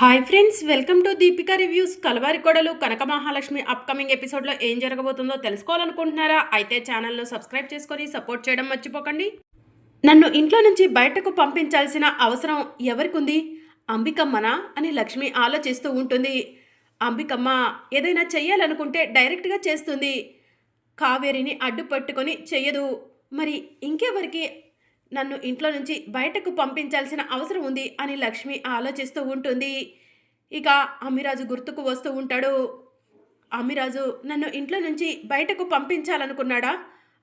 Hi friends welcome to Deepika reviews. Kalavari Kodalu Kanaka Mahalakshmi upcoming ఎపిసోడ్లో ఏం జరగబోతుందో తెలుసుకోవాలనుకుంటున్నారా? అయితే ఛానల్ను సబ్స్క్రైబ్ చేసుకొని సపోర్ట్ చేయడం మర్చిపోకండి. నన్ను ఇంట్లో నుంచి బయటకు పంపించాల్సిన అవసరం ఎవరికి ఉంది అంబికమ్మనా అని లక్ష్మి ఆలోచిస్తూ ఉంటుంది. అంబికమ్మ ఏదైనా చెయ్యాలనుకుంటే డైరెక్ట్గా చేస్తుంది. కావేరిని అడ్డుపట్టుకొని చెయ్యదు. మరి ఇంకెవరికి నన్ను ఇంట్లో నుంచి బయటకు పంపించాల్సిన అవసరం ఉంది అని లక్ష్మి ఆలోచిస్తూ ఉంటుంది. ఇక అమ్మిరాజు గుర్తుకు వస్తూ ఉంటాడు. అమ్మిరాజు నన్ను ఇంట్లో నుంచి బయటకు పంపించాలనుకున్నాడా?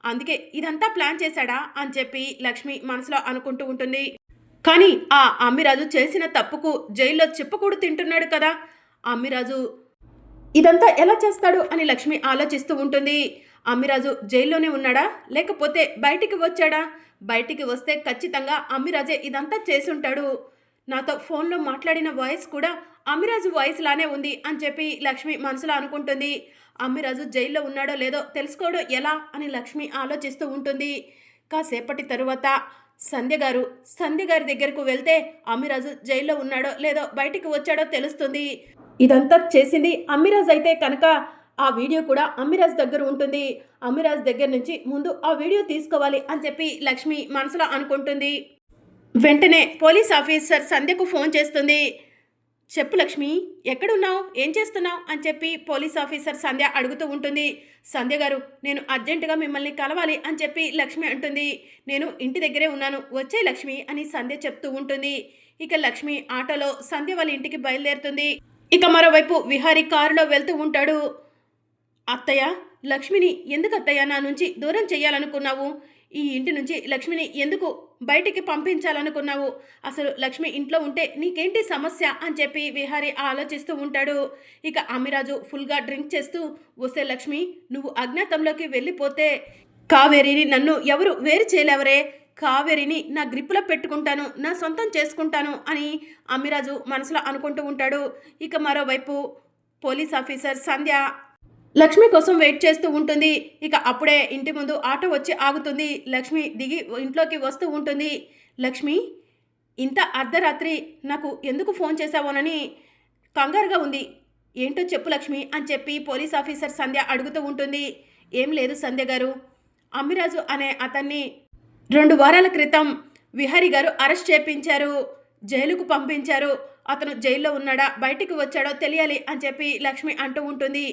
అందుకే ఇదంతా ప్లాన్ చేశాడా? అని చెప్పి లక్ష్మి మనసులో అనుకుంటూ ఉంటుంది. కానీ ఆ అమ్మిరాజు చేసిన తప్పుకు జైల్లో చెప్పుకూడు తింటున్నాడు కదా? అమ్మిరాజు ఇదంతా ఎలా చేస్తాడు? అని లక్ష్మి ఆలోచిస్తూ ఉంటుంది. అమ్మిరాజు జైల్లోనే ఉన్నాడా? లేకపోతే బయటికి వచ్చాడా? బయటికి వస్తే ఖచ్చితంగా అమ్మిరాజే ఇదంతా చేసుంటాడు. నాతో ఫోన్లో మాట్లాడిన వాయిస్ కూడా అమ్మిరాజు వాయిస్ లానే ఉంది అని చెప్పి లక్ష్మి మనసులో అనుకుంటుంది. అమ్మిరాజు జైల్లో ఉన్నాడో లేదో తెలుసుకోవడం ఎలా అని లక్ష్మి ఆలోచిస్తూ ఉంటుంది. కాసేపటి తరువాత సంధ్య గారు సంధ్య గారి దగ్గరకు వెళ్తే అమ్మిరాజు జైల్లో ఉన్నాడో లేదో బయటికి వచ్చాడో తెలుస్తుంది. ఇదంతా చేసింది అమ్మిరాజు అయితే కనుక ఆ వీడియో కూడా అమ్మిరాజ్ దగ్గర ఉంటుంది. అమ్మిరాజ్ దగ్గర నుంచి ముందు ఆ వీడియో తీసుకోవాలి అని చెప్పి లక్ష్మి మనసులో అనుకుంటుంది. వెంటనే పోలీస్ ఆఫీసర్ సంధ్యకు ఫోన్ చేస్తుంది. చెప్పు లక్ష్మి ఎక్కడున్నావు? ఏం చేస్తున్నావు? అని చెప్పి పోలీస్ ఆఫీసర్ సంధ్య అడుగుతూ ఉంటుంది. సంధ్య గారు నేను అర్జెంటుగా మిమ్మల్ని కలవాలి అని చెప్పి లక్ష్మి అంటుంది. నేను ఇంటి దగ్గరే ఉన్నాను. వచ్చే లక్ష్మి అని సంధ్య చెప్తూ ఉంటుంది. ఇక లక్ష్మి ఆటోలో సంధ్య వాళ్ళ ఇంటికి బయలుదేరుతుంది. ఇక మరోవైపు విహారీ కారులో వెళ్తూ ఉంటాడు. అత్తయ్య లక్ష్మిని ఎందుకు అత్తయ్య నా నుంచి దూరం చేయాలనుకున్నావు ఈ ఇంటి నుంచి లక్ష్మిని ఎందుకు బయటికి పంపించాలనుకున్నావు? అసలు లక్ష్మి ఇంట్లో ఉంటే నీకేంటి సమస్య? అని చెప్పి విహారీ ఆలోచిస్తూ ఉంటాడు. ఇక అమిరాజు ఫుల్గా డ్రింక్ చేస్తూ వస్తే లక్ష్మి నువ్వు అజ్ఞాతంలోకి వెళ్ళిపోతే కావేరిని నన్ను ఎవరు వేరు చేయలేవరే? కావేరిని నా గ్రిప్పులో పెట్టుకుంటాను నా సొంతం చేసుకుంటాను అని అమిరాజు మనసులో అనుకుంటూ ఉంటాడు. ఇక మరోవైపు పోలీస్ ఆఫీసర్ సంధ్య లక్ష్మి కోసం వెయిట్ చేస్తూ ఉంటుంది. ఇక అప్పుడే ఇంటి ముందు ఆటో వచ్చి ఆగుతుంది. లక్ష్మి దిగి ఇంట్లోకి వస్తూ ఉంటుంది. లక్ష్మి ఇంత అర్ధరాత్రి నాకు ఎందుకు ఫోన్ చేశావోనని కంగారుగా ఉంది. ఏంటో చెప్పు లక్ష్మి అని చెప్పి పోలీస్ ఆఫీసర్ సంధ్య అడుగుతూ ఉంటుంది. ఏం లేదు సంధ్య గారు. అమ్మిరాజు అనే అతన్ని రెండు వారాల క్రితం విహారీ గారు అరెస్ట్ చేపించారు. జైలుకు పంపించారు. అతను జైల్లో ఉన్నాడా? బయటికి వచ్చాడో తెలియాలి అని చెప్పి లక్ష్మి అంటూ ఉంటుంది.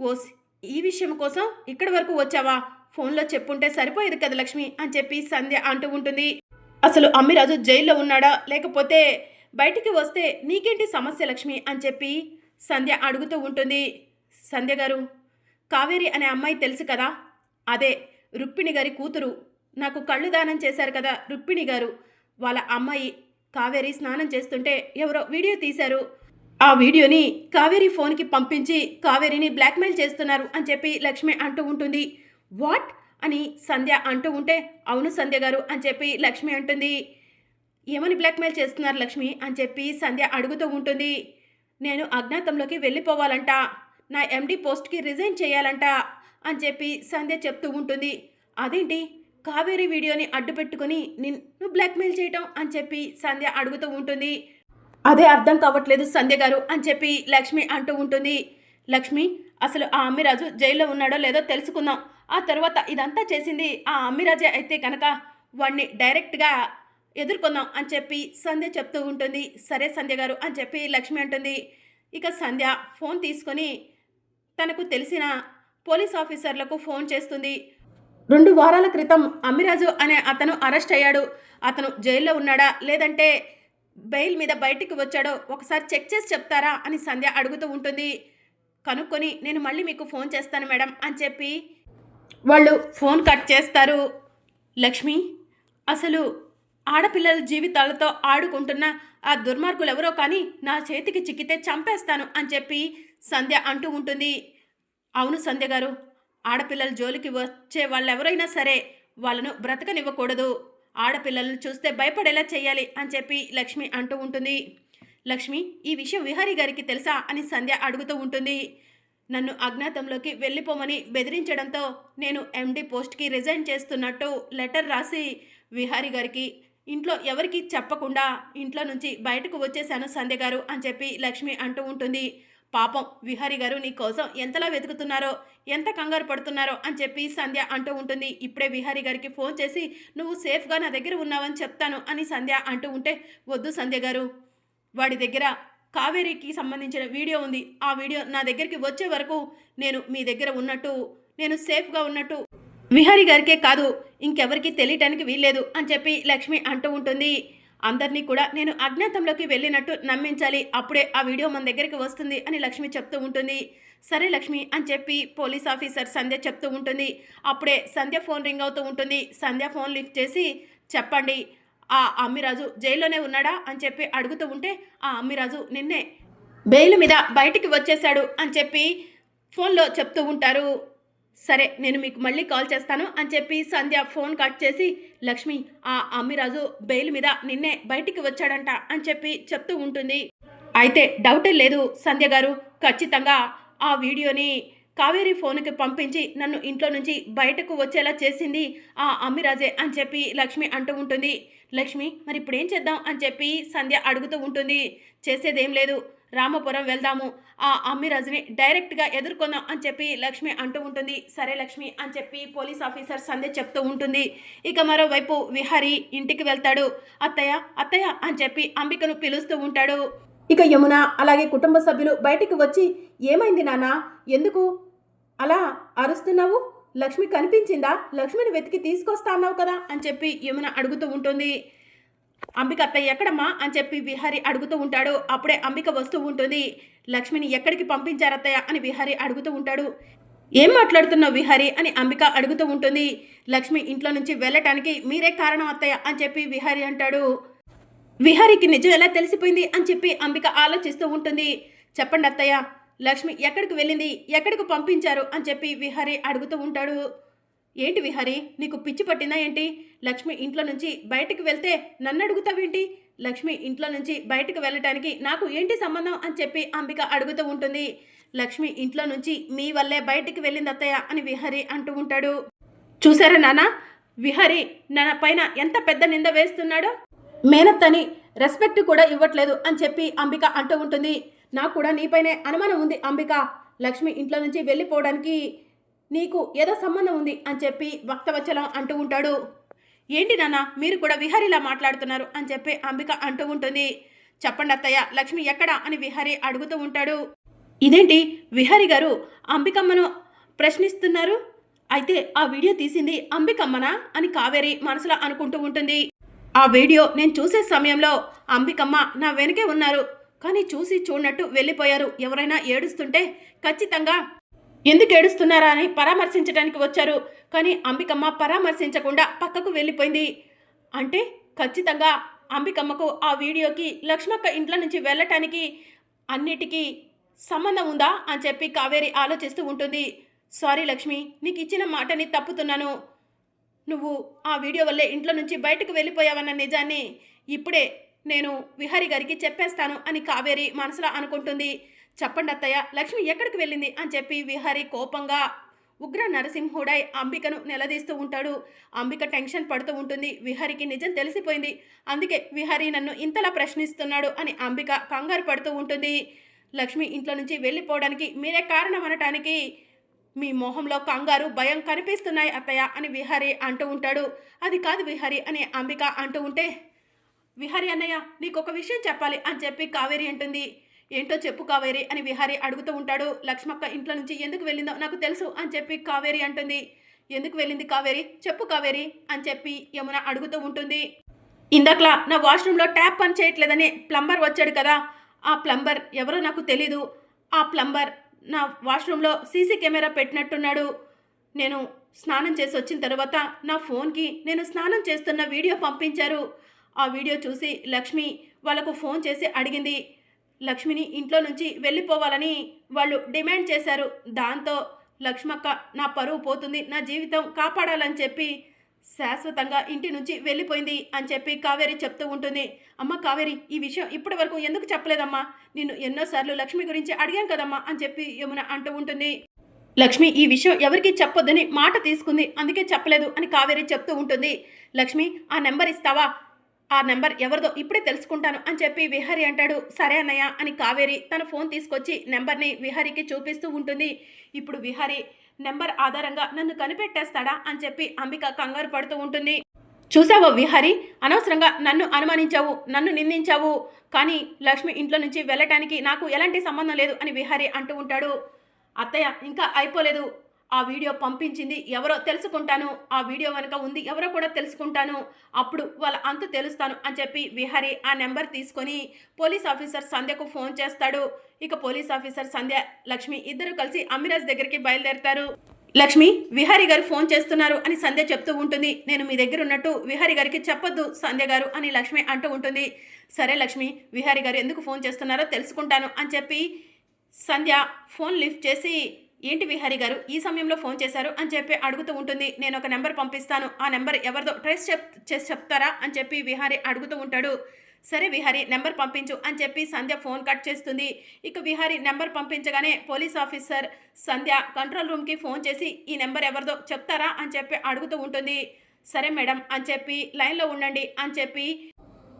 ఓస్ ఈ విషయం కోసం ఇక్కడి వరకు వచ్చావా? ఫోన్లో చెప్పుంటే సరిపోయేది కదా లక్ష్మి అని చెప్పి సంధ్య అంటూ ఉంటుంది. అసలు అమ్మిరాజు జైల్లో ఉన్నాడా? లేకపోతే బయటికి వస్తే నీకేంటి సమస్య లక్ష్మి అని చెప్పి సంధ్య అడుగుతూ ఉంటుంది. సంధ్య గారు కావేరి అనే అమ్మాయి తెలుసు కదా? అదే రుక్మిణి గారి కూతురు. నాకు కళ్ళు దానం చేశారు కదా రుక్మిణి గారు. వాళ్ళ అమ్మాయి కావేరి స్నానం చేస్తుంటే ఎవరో వీడియో తీశారు. ఆ వీడియోని కావేరి ఫోన్కి పంపించి కావేరిని బ్లాక్మెయిల్ చేస్తున్నారు అని చెప్పి లక్ష్మి అంటూ ఉంటుంది. వాట్? అని సంధ్య అంటూ ఉంటే అవును సంధ్య గారు అని చెప్పి లక్ష్మి అంటుంది. ఏమని బ్లాక్మెయిల్ చేస్తున్నారు లక్ష్మి? అని చెప్పి సంధ్య అడుగుతూ ఉంటుంది. నేను అజ్ఞాతంలోకి వెళ్ళిపోవాలంట. నా ఎండి పోస్ట్కి రిజైన్ చేయాలంట అని చెప్పి సంధ్య చెప్తూ ఉంటుంది. అదేంటి? కావేరి వీడియోని అడ్డు పెట్టుకుని నిన్ను బ్లాక్మెయిల్ చేయటం అని చెప్పి సంధ్య అడుగుతూ ఉంటుంది. అదే అర్థం కావట్లేదు సంధ్య గారు అని చెప్పి లక్ష్మి అంటూ ఉంటుంది. లక్ష్మి అసలు ఆ అమ్మిరాజు జైల్లో ఉన్నాడో లేదో తెలుసుకుందాం. ఆ తర్వాత ఇదంతా చేసింది ఆ అమ్మిరాజే అయితే కనుక వాడిని డైరెక్ట్గా ఎదుర్కొందాం అని చెప్పి సంధ్య చెప్తూ ఉంటుంది. సరే సంధ్య గారు అని చెప్పి లక్ష్మి అంటుంది. ఇక సంధ్య ఫోన్ తీసుకొని తనకు తెలిసిన పోలీస్ ఆఫీసర్లకు ఫోన్ చేస్తుంది. రెండు వారాల క్రితం అమ్మిరాజు అనే అతను అరెస్ట్ అయ్యాడు. అతను జైల్లో ఉన్నాడా? లేదంటే బెయిల్ మీద బయటికి వచ్చాడో ఒకసారి చెక్ చేసి చెప్తారా అని సంధ్య అడుగుతూ ఉంటుంది. కనుక్కొని నేను మళ్ళీ మీకు ఫోన్ చేస్తాను మేడం అని చెప్పి వాళ్ళు ఫోన్ కట్ చేస్తారు. లక్ష్మి అసలు ఆడపిల్లల జీవితాలతో ఆడుకుంటున్న ఆ దుర్మార్గులు ఎవరో కానీ నా చేతికి చిక్కితే చంపేస్తాను అని చెప్పి సంధ్య అంటూ ఉంటుంది. అవును సంధ్య గారు ఆడపిల్లల జోలికి వచ్చే వాళ్ళెవరైనా సరే వాళ్ళను బ్రతకనివ్వకూడదు. ఆడపిల్లలను చూస్తే భయపడేలా చేయాలి అని చెప్పి లక్ష్మి అంటూ ఉంటుంది. లక్ష్మి ఈ విషయం విహారీ గారికి తెలుసా అని సంధ్య అడుగుతూ ఉంటుంది. నన్ను అజ్ఞాతంలోకి వెళ్ళిపోమని బెదిరించడంతో నేను ఎండీ పోస్ట్కి రిజైన్ చేస్తున్నట్టు లెటర్ రాసి విహారీ గారికి ఇంట్లో ఎవరికి చెప్పకుండా ఇంట్లో నుంచి బయటకు వచ్చేసాను సంధ్య గారు అని చెప్పి లక్ష్మి అంటూ ఉంటుంది. పాపం విహారి గారు నీ కోసం ఎంతలా వెతుకుతున్నారో ఎంత కంగారు పడుతున్నారో అని చెప్పి సంధ్య అంటూ ఉంటుంది. ఇప్పుడే విహారి గారికి ఫోన్ చేసి నువ్వు సేఫ్గా నా దగ్గర ఉన్నావని చెప్తాను అని సంధ్య అంటూ ఉంటే వద్దు సంధ్య గారు వాడి దగ్గర కావేరికి సంబంధించిన వీడియో ఉంది. ఆ వీడియో నా దగ్గరికి వచ్చే వరకు నేను మీ దగ్గర ఉన్నట్టు నేను సేఫ్గా ఉన్నట్టు విహారి గారికే కాదు ఇంకెవరికి తెలియటానికి వీల్లేదు అని చెప్పి లక్ష్మి అంటూ ఉంటుంది. అందరినీ కూడా నేను అజ్ఞాతంలోకి వెళ్ళినట్టు నమ్మించాలి. అప్పుడే ఆ వీడియో మన దగ్గరికి వస్తుంది అని లక్ష్మి చెప్తూ ఉంటుంది. సరే లక్ష్మి అని చెప్పి పోలీస్ ఆఫీసర్ సంధ్య చెప్తూ ఉంటుంది. అప్పుడే సంధ్య ఫోన్ రింగ్ అవుతూ ఉంటుంది. సంధ్య ఫోన్ లిఫ్ట్ చేసి చెప్పండి ఆ అమ్మిరాజు జైల్లోనే ఉన్నాడా? అని చెప్పి అడుగుతూ ఉంటే ఆ అమ్మిరాజు నిన్నే బెయిల్ మీద బయటికి వచ్చేశాడు అని చెప్పి ఫోన్లో చెప్తూ ఉంటారు. సరే నేను మీకు మళ్ళీ కాల్ చేస్తాను అని చెప్పి సంధ్య ఫోన్ కట్ చేసి లక్ష్మి ఆ అమ్మిరాజు బెయిల్ మీద నిన్నే బయటికి వచ్చాడంట అని చెప్పి చెప్తూ ఉంటుంది. అయితే డౌటే లేదు సంధ్య గారు. ఖచ్చితంగా ఆ వీడియోని కావేరి ఫోన్కి పంపించి నన్ను ఇంట్లో నుంచి బయటకు వచ్చేలా చేసింది ఆ అమ్మిరాజే అని చెప్పి లక్ష్మి అంటూ ఉంటుంది. లక్ష్మి మరి ఇప్పుడు ఏం చేద్దాం అని చెప్పి సంధ్య అడుగుతూ ఉంటుంది. చేసేదేం లేదు. రామపురం వెళ్దాము. ఆ అమ్మిరాజుని డైరెక్ట్గా ఎదుర్కొందాం అని చెప్పి లక్ష్మి అంటూ ఉంటుంది. సరే లక్ష్మి అని చెప్పి పోలీస్ ఆఫీసర్ సందే చెప్తూ ఉంటుంది. ఇక మరోవైపు విహారి ఇంటికి వెళ్తాడు. అత్తయ్య అత్తయ్య అని చెప్పి అంబికను పిలుస్తూ ఉంటాడు. ఇక యమున అలాగే కుటుంబ సభ్యులు బయటికి వచ్చి ఏమైంది నాన్న? ఎందుకు అలా అరుస్తున్నావు? లక్ష్మి కనిపించిందా? లక్ష్మిని వెతికి తీసుకొస్తా అన్నావు కదా? అని చెప్పి యమున అడుగుతూ ఉంటుంది. అంబిక అత్తయ్య ఎక్కడమ్మా? అని చెప్పి విహారి అడుగుతూ ఉంటాడు. అప్పుడే అంబిక వస్తూ ఉంటుంది. లక్ష్మిని ఎక్కడికి పంపించారత్తయ్య? అని విహారి అడుగుతూ ఉంటాడు. ఏం మాట్లాడుతున్నావు విహారి? అని అంబిక అడుగుతూ ఉంటుంది. లక్ష్మి ఇంట్లో నుంచి వెళ్ళటానికి మీరే కారణం అత్తయ్య? అని చెప్పి విహారి అంటాడు. విహారికి నిజం ఎలా తెలిసిపోయింది? అని చెప్పి అంబిక ఆలోచిస్తూ ఉంటుంది. చెప్పండి అత్తయ్య లక్ష్మి ఎక్కడికి వెళ్ళింది? ఎక్కడికి పంపించారు? అని చెప్పి విహారి అడుగుతూ ఉంటాడు. ఏంటి విహారి నీకు పిచ్చి పట్టిందా ఏంటి? లక్ష్మి ఇంట్లో నుంచి బయటికి వెళ్తే నన్ను అడుగుతావేంటి? లక్ష్మి ఇంట్లో నుంచి బయటకు వెళ్ళటానికి నాకు ఏంటి సంబంధం అని చెప్పి అంబిక అడుగుతూ ఉంటుంది. లక్ష్మి ఇంట్లో నుంచి మీ వల్లే బయటికి వెళ్ళింది అత్తయ్య అని విహారి అంటూ ఉంటాడు. చూసారా నాన్న విహారి నా పైన ఎంత పెద్ద నింద వేస్తున్నాడో? మేనత్తని రెస్పెక్ట్ కూడా ఇవ్వట్లేదు అని చెప్పి అంబిక అంటూ ఉంటుంది. నాకు కూడా నీపైనే అనుమానం ఉంది అంబిక. లక్ష్మి ఇంట్లో నుంచి వెళ్ళిపోవడానికి నీకు ఏదో సంబంధం ఉంది అని చెప్పి భక్తవచ్చలం అంటూ ఉంటాడు. ఏంటి నాన్న మీరు కూడా విహారీలా మాట్లాడుతున్నారు అని చెప్పి అంబిక అంటూ ఉంటుంది. చెప్పండి అత్తయ్య లక్ష్మి ఎక్కడా అని విహారీ అడుగుతూ ఉంటాడు. ఇదేంటి విహారీ గారు అంబికమ్మను ప్రశ్నిస్తున్నారు? అయితే ఆ వీడియో తీసింది అంబికమ్మనా అని కావేరి మనసులో అనుకుంటూ ఉంటుంది. ఆ వీడియో నేను చూసే సమయంలో అంబికమ్మ నా వెనకే ఉన్నారు. కానీ చూసి చూడనట్టు వెళ్ళిపోయారు. ఎవరైనా ఏడుస్తుంటే ఖచ్చితంగా ఎందుకు ఏడుస్తున్నారా అని పరామర్శించడానికి వచ్చారు. కానీ అంబికమ్మ పరామర్శించకుండా పక్కకు వెళ్ళిపోయింది. అంటే ఖచ్చితంగా అంబికమ్మకు ఆ వీడియోకి లక్ష్మక్క ఇంట్లో నుంచి వెళ్ళటానికి అన్నిటికీ సంబంధం ఉందా అని చెప్పి కావేరి ఆలోచిస్తూ ఉంటుంది. సారీ లక్ష్మి నీకు ఇచ్చిన మాటని తప్పుతున్నాను. నువ్వు ఆ వీడియో వల్లే ఇంట్లో నుంచి బయటకు వెళ్ళిపోయావన్న నిజాన్ని ఇప్పుడే నేను విహారి గారికి చెప్పేస్తాను అని కావేరి మనసులో అనుకుంటుంది. చెప్పండి అత్తయ్య లక్ష్మి ఎక్కడికి వెళ్ళింది? అని చెప్పి విహారి కోపంగా ఉగ్ర నరసింహుడై అంబికను నిలదీస్తూ ఉంటాడు. అంబిక టెన్షన్ పడుతూ ఉంటుంది. విహారికి నిజం తెలిసిపోయింది. అందుకే విహారి నన్ను ఇంతలా ప్రశ్నిస్తున్నాడు అని అంబిక కంగారు పడుతూ ఉంటుంది. లక్ష్మి ఇంట్లో నుంచి వెళ్ళిపోవడానికి మీరే కారణం అనటానికి మీ మొహంలో కంగారు భయం కనిపిస్తున్నాయి అత్తయ్య అని విహారి అంటూ ఉంటాడు. అది కాదు విహారి అని అంబిక అంటూ ఉంటే విహారి అన్నయ్య నీకు ఒక విషయం చెప్పాలి అని చెప్పి కావేరి అంటుంది. ఏంటో చెప్పు కావేరి అని విహారి అడుగుతూ ఉంటాడు. లక్ష్మక్క ఇంట్లో నుంచి ఎందుకు వెళ్ళిందో నాకు తెలుసు అని చెప్పి కావేరి అంటుంది. ఎందుకు వెళ్ళింది కావేరి? చెప్పు కావేరి అని చెప్పి యమున అడుగుతూ ఉంటుంది. ఇందాకలా నా వాష్రూమ్లో ట్యాప్ పని చేయట్లేదని ప్లంబర్ వచ్చాడు కదా. ఆ ప్లంబర్ ఎవరో నాకు తెలీదు. ఆ ప్లంబర్ నా వాష్రూమ్లో సీసీ కెమెరా పెట్టినట్టున్నాడు. నేను స్నానం చేసి వచ్చిన తర్వాత నా ఫోన్కి నేను స్నానం చేస్తున్న వీడియో పంపించారు. ఆ వీడియో చూసి లక్ష్మి వాళ్ళకు ఫోన్ చేసి అడిగింది. లక్ష్మిని ఇంట్లో నుంచి వెళ్ళిపోవాలని వాళ్ళు డిమాండ్ చేశారు. దాంతో లక్ష్మక్క నా పరువు పోతుంది నా జీవితం కాపాడాలని చెప్పి శాశ్వతంగా ఇంటి నుంచి వెళ్ళిపోయింది అని చెప్పి కావేరి చెప్తూ ఉంటుంది. అమ్మ కావేరి ఈ విషయం ఇప్పటి వరకు ఎందుకు చెప్పలేదమ్మా? నిన్ను ఎన్నోసార్లు లక్ష్మి గురించి అడిగాం కదమ్మా అని చెప్పి యమున అంటూ ఉంటుంది. లక్ష్మి ఈ విషయం ఎవరికి చెప్పొద్దని మాట తీసుకుంది అందుకే చెప్పలేదు అని కావేరి చెప్తూ ఉంటుంది. లక్ష్మి ఆ నెంబర్ ఇస్తావా? ఆ నెంబర్ ఎవరిదో ఇప్పుడే తెలుసుకుంటాను అని చెప్పి విహారి అంటాడు. సరే అన్నయ్య అని కావేరి తన ఫోన్ తీసుకొచ్చి నెంబర్ని విహారికి చూపిస్తూ ఉంటుంది. ఇప్పుడు విహారి నెంబర్ ఆధారంగా నన్ను కనిపెట్టేస్తాడా అని చెప్పి అంబిక కంగారు పడుతూ ఉంటుంది. చూసావో విహారి? అనవసరంగా నన్ను అనుమానించావు నన్ను నిందించావు. కానీ లక్ష్మి ఇంట్లో నుంచి వెళ్ళటానికి నాకు ఎలాంటి సంబంధం లేదు అని విహారి అంటూ ఉంటాడు. అత్తయ్య ఇంకా అయిపోలేదు. ఆ వీడియో పంపించింది ఎవరో తెలుసుకుంటాను. ఆ వీడియో వెనుక ఉంది ఎవరో కూడా తెలుసుకుంటాను. అప్పుడు వాళ్ళ అంత తెలుస్తాను అని చెప్పి విహారి ఆ నెంబర్ తీసుకొని పోలీస్ ఆఫీసర్ సంధ్యకు ఫోన్ చేస్తాడు. ఇక పోలీస్ ఆఫీసర్ సంధ్య లక్ష్మి ఇద్దరు కలిసి అమిరాజ్ దగ్గరికి బయలుదేరతారు. లక్ష్మి విహారి గారు ఫోన్ చేస్తున్నారు అని సంధ్య చెప్తూ ఉంటుంది. నేను మీ దగ్గర ఉన్నట్టు విహారి గారికి చెప్పొద్దు సంధ్య గారు అని లక్ష్మి అంటూ ఉంటుంది. సరే లక్ష్మి విహారి గారు ఎందుకు ఫోన్ చేస్తున్నారో తెలుసుకుంటాను అని చెప్పి సంధ్య ఫోన్ లిఫ్ట్ చేసి ఏంటి విహారి గారు ఈ సమయంలో ఫోన్ చేశారు అని చెప్పి అడుగుతూ ఉంటుంది. నేను ఒక నెంబర్ పంపిస్తాను. ఆ నెంబర్ ఎవరిదో ట్రేస్ చెప్ చేసి చెప్తారా అని చెప్పి విహారి అడుగుతూ ఉంటాడు. సరే విహారి నెంబర్ పంపించు అని చెప్పి సంధ్య ఫోన్ కట్ చేస్తుంది. ఇక విహారి నెంబర్ పంపించగానే పోలీస్ ఆఫీసర్ సంధ్య కంట్రోల్ రూమ్కి ఫోన్ చేసి ఈ నెంబర్ ఎవరిదో చెప్తారా అని చెప్పి అడుగుతూ ఉంటుంది. సరే మేడం అని చెప్పి లైన్లో ఉండండి అని చెప్పి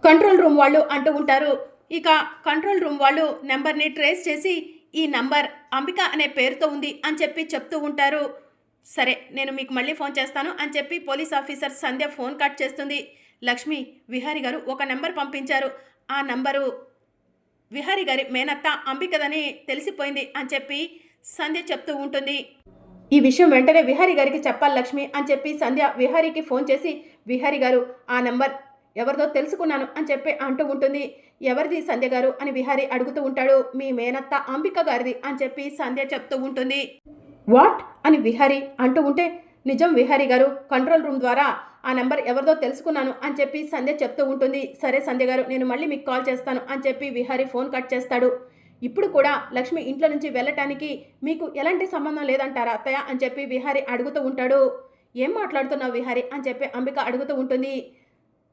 కంట్రోల్ రూమ్ వాళ్ళు అంటూ ఉంటారు. ఇక కంట్రోల్ రూమ్ వాళ్ళు నెంబర్ని ట్రేస్ చేసి ఈ నంబర్ అంబిక అనే పేరుతో ఉంది అని చెప్పి చెప్తూ ఉంటారు. సరే నేను మీకు మళ్ళీ ఫోన్ చేస్తాను అని చెప్పి police officer Sandhya phone cut చేస్తుంది. లక్ష్మి విహారి గారు ఒక నెంబర్ పంపించారు. ఆ నంబరు విహారి గారి మేనత్త అంబికదని తెలిసిపోయింది అని చెప్పి సంధ్య చెప్తూ ఉంటుంది. ఈ విషయం వెంటనే విహారి గారికి చెప్పాలి లక్ష్మి అని చెప్పి సంధ్య విహారికి ఫోన్ చేసి విహారి గారు ఆ నెంబర్ ఎవరిదో తెలుసుకున్నాను అని చెప్పి అంటూ ఉంటుంది. ఎవరిది సంధ్య గారు అని విహారి అడుగుతూ ఉంటాడు. మీ మేనత్త అంబిక గారిది అని చెప్పి సంధ్య చెప్తూ ఉంటుంది. వాట్? అని విహారి అంటూ ఉంటే నిజం విహారి గారు కంట్రోల్ రూమ్ ద్వారా ఆ నెంబర్ ఎవరిదో తెలుసుకున్నాను అని చెప్పి సంధ్య చెప్తూ ఉంటుంది. సరే సంధ్య గారు నేను మళ్ళీ మీకు కాల్ చేస్తాను అని చెప్పి విహారి ఫోన్ కట్ చేస్తాడు. ఇప్పుడు కూడా లక్ష్మి ఇంట్లో నుంచి వెళ్ళటానికి మీకు ఎలాంటి సంబంధం లేదంటారా అత్తయ్య అని చెప్పి విహారి అడుగుతూ ఉంటాడు. ఏం మాట్లాడుతున్నావు విహారి అని చెప్పి అంబిక అడుగుతూ ఉంటుంది.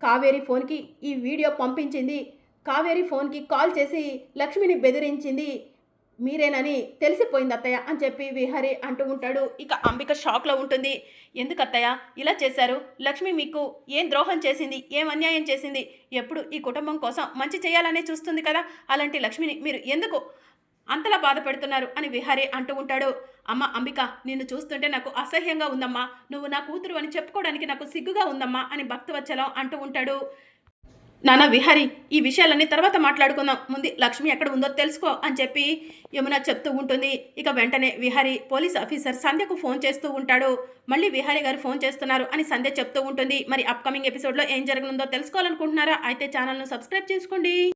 కావేరి ఫోన్కి ఈ వీడియో పంపించింది. కావేరి ఫోన్కి కాల్ చేసి లక్ష్మిని బెదిరించింది. మీరేనని తెలిసిపోయింది అత్తయ్య అని చెప్పి విహరి అంటూ ఉంటాడు. ఇక అంబిక షాక్లో ఉంటుంది. ఎందుకు అత్తయ్య? ఇలా చేశారు. లక్ష్మి మీకు ఏం ద్రోహం చేసింది? ఏం అన్యాయం చేసింది? ఎప్పుడు ఈ కుటుంబం కోసం మంచి చేయాలనే చూస్తుంది కదా? అలాంటి లక్ష్మిని మీరు ఎందుకు అంతలా బాధ పెడుతున్నారు అని విహారీ అంటూ ఉంటాడు. అమ్మ అంబిక నిన్ను చూస్తుంటే నాకు అసహ్యంగా ఉందమ్మా. నువ్వు నా కూతురు అని చెప్పుకోవడానికి నాకు సిగ్గుగా ఉందమ్మా అని భక్తవచ్చలం అంటూ ఉంటాడు. నాన్న విహారి ఈ విషయాలన్నీ తర్వాత మాట్లాడుకుందాం. ముందు లక్ష్మి ఎక్కడ ఉందో తెలుసుకో అని చెప్పి యమున చెప్తూ ఉంటుంది. ఇక వెంటనే విహారి పోలీస్ ఆఫీసర్ సంధ్యకు ఫోన్ చేస్తూ ఉంటాడు. మళ్ళీ విహారి గారు ఫోన్ చేస్తున్నారు అని సంధ్య చెప్తూ ఉంటుంది. మరి అప్కమింగ్ ఎపిసోడ్లో ఏం జరగనుందో తెలుసుకోవాలనుకుంటున్నారా? అయితే ఛానల్ను సబ్స్క్రైబ్ చేసుకోండి.